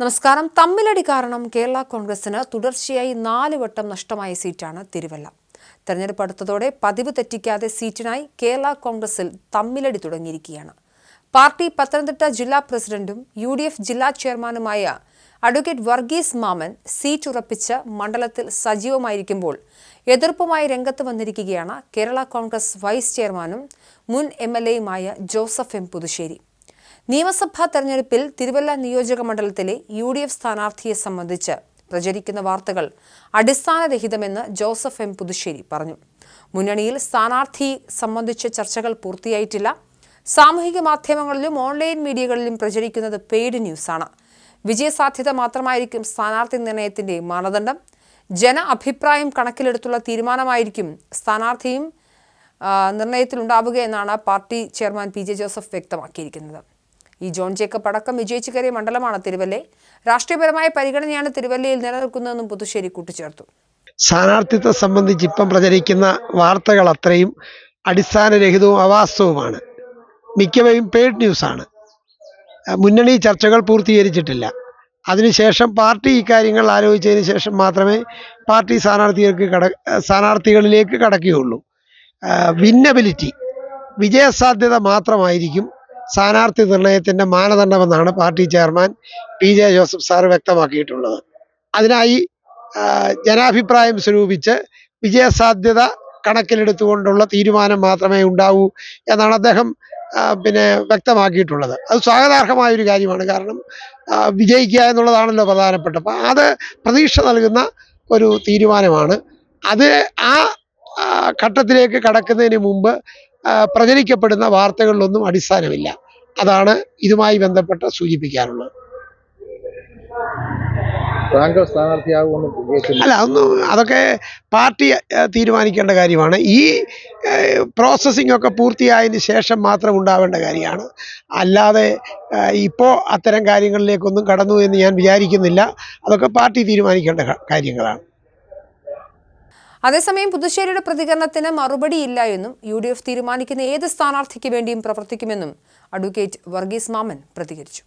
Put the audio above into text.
നമസ്കാരം. തമ്മിലടി കാരണം കേരള കോൺഗ്രസിന് തുടർച്ചയായി നാല് വട്ടം നഷ്ടമായ സീറ്റാണ് തിരുവല്ല. തെരഞ്ഞെടുപ്പ് അടുത്തതോടെ പതിവ് തെറ്റിക്കാതെ സീറ്റിനായി കേരള കോൺഗ്രസിൽ തമ്മിലടി തുടങ്ങിയിരിക്കുകയാണ്. പാർട്ടി പത്തനംതിട്ട ജില്ലാ പ്രസിഡന്റും യു ഡി എഫ് ജില്ലാ ചെയർമാനുമായ അഡ്വക്കേറ്റ് വർഗീസ് മാമൻ സീറ്റ് ഉറപ്പിച്ച് മണ്ഡലത്തിൽ സജീവമായിരിക്കുമ്പോൾ എതിർപ്പുമായി രംഗത്ത് വന്നിരിക്കുകയാണ് കേരള കോൺഗ്രസ് വൈസ് ചെയർമാനും മുൻ എം എൽ എയുമായ ജോസഫ് എം പുതുശ്ശേരി. നിയമസഭാ തെരഞ്ഞെടുപ്പിൽ തിരുവല്ല നിയോജക മണ്ഡലത്തിലെ യു ഡി എഫ് സ്ഥാനാർത്ഥിയെ സംബന്ധിച്ച് പ്രചരിക്കുന്ന വാർത്തകൾ അടിസ്ഥാനരഹിതമെന്ന് ജോസഫ് എം പുതുശ്ശേരി പറഞ്ഞു. മുന്നണിയിൽ സ്ഥാനാർത്ഥി സംബന്ധിച്ച ചർച്ചകൾ പൂർത്തിയായിട്ടില്ല. സാമൂഹിക മാധ്യമങ്ങളിലും ഓൺലൈൻ മീഡിയകളിലും പ്രചരിക്കുന്നത് പെയ്ഡ് ന്യൂസാണ്. വിജയസാധ്യത മാത്രമായിരിക്കും സ്ഥാനാർത്ഥി നിർണയത്തിന്റെ മാനദണ്ഡം. ജന അഭിപ്രായം കണക്കിലെടുത്തുള്ള തീരുമാനമായിരിക്കും സ്ഥാനാർത്ഥിയും നിർണയത്തിലുണ്ടാവുക എന്നാണ് party chairman P J Joseph വ്യക്തമാക്കിയിരിക്കുന്നത്. ഈ ജോൺ ജേക്കബ് അടക്കം വിജയിച്ചു കയറിയ മണ്ഡലമാണ് തിരുവല്ലേ. രാഷ്ട്രീയപരമായ പരിഗണനയാണ് തിരുവല്ലയിൽ നിലനിൽക്കുന്നതെന്നും പുതുശ്ശേരി കൂട്ടിച്ചേർത്തു. സ്ഥാനാർത്ഥിത്വം സംബന്ധിച്ച് ഇപ്പം പ്രചരിക്കുന്ന വാർത്തകൾ അത്രയും അടിസ്ഥാനരഹിതവും അവാസ്തവുമാണ്. മിക്കവയും പെയ്ഡ് ന്യൂസാണ് മുന്നണി ചർച്ചകൾ പൂർത്തീകരിച്ചിട്ടില്ല. അതിനുശേഷം പാർട്ടി ഇക്കാര്യങ്ങൾ ആലോചിച്ചതിന് ശേഷം മാത്രമേ പാർട്ടി സ്ഥാനാർത്ഥികൾക്ക് കട സ്ഥാനാർത്ഥികളിലേക്ക് കടക്കുകയുള്ളൂ. വിന്നബിലിറ്റി വിജയസാധ്യത മാത്രമായിരിക്കും സ്ഥാനാർത്ഥി നിർണയത്തിന്റെ മാനദണ്ഡമെന്നാണ് party chairman P J Joseph sir വ്യക്തമാക്കിയിട്ടുള്ളത്. അതിനായി ജനാഭിപ്രായം സ്വരൂപിച്ച് വിജയസാധ്യത കണക്കിലെടുത്തുകൊണ്ടുള്ള തീരുമാനം മാത്രമേ ഉണ്ടാവൂ എന്നാണ് അദ്ദേഹം പിന്നെ വ്യക്തമാക്കിയിട്ടുള്ളത്. അത് സ്വാഗതാർഹമായ ഒരു കാര്യമാണ്. കാരണം വിജയിക്കുക എന്നുള്ളതാണല്ലോ പ്രധാനപ്പെട്ട അപ്പം അത് പ്രതീക്ഷ നൽകുന്ന ഒരു തീരുമാനമാണ്. അത് ആ ഘട്ടത്തിലേക്ക് കടക്കുന്നതിന് മുമ്പ് പ്രചരിക്കപ്പെടുന്ന വാർത്തകളിലൊന്നും അടിസ്ഥാനമില്ല. അതാണ് ഇതുമായി ബന്ധപ്പെട്ട് സൂചിപ്പിക്കാനുള്ളത്. അല്ല ഒന്നും അതൊക്കെ പാർട്ടി തീരുമാനിക്കേണ്ട കാര്യമാണ്. ഈ പ്രോസസ്സിംഗ് ഒക്കെ പൂർത്തിയായതിന് ശേഷം മാത്രം ഉണ്ടാവേണ്ട കാര്യമാണ്. അല്ലാതെ ഇപ്പോൾ അത്തരം കാര്യങ്ങളിലേക്കൊന്നും കടന്നു എന്ന് ഞാൻ വിചാരിക്കുന്നില്ല. അതൊക്കെ പാർട്ടി തീരുമാനിക്കേണ്ട കാര്യങ്ങളാണ്. അതേസമയം പുതുശ്ശേരിയുടെ പ്രതികരണത്തിന് മറുപടിയില്ല എന്നും യു ഡി എഫ് തീരുമാനിക്കുന്ന ഏത് സ്ഥാനാർത്ഥിക്ക് വേണ്ടിയും പ്രവർത്തിക്കുമെന്നും അഡ്വക്കേറ്റ് വർഗീസ് മാമൻ പ്രതികരിച്ചു.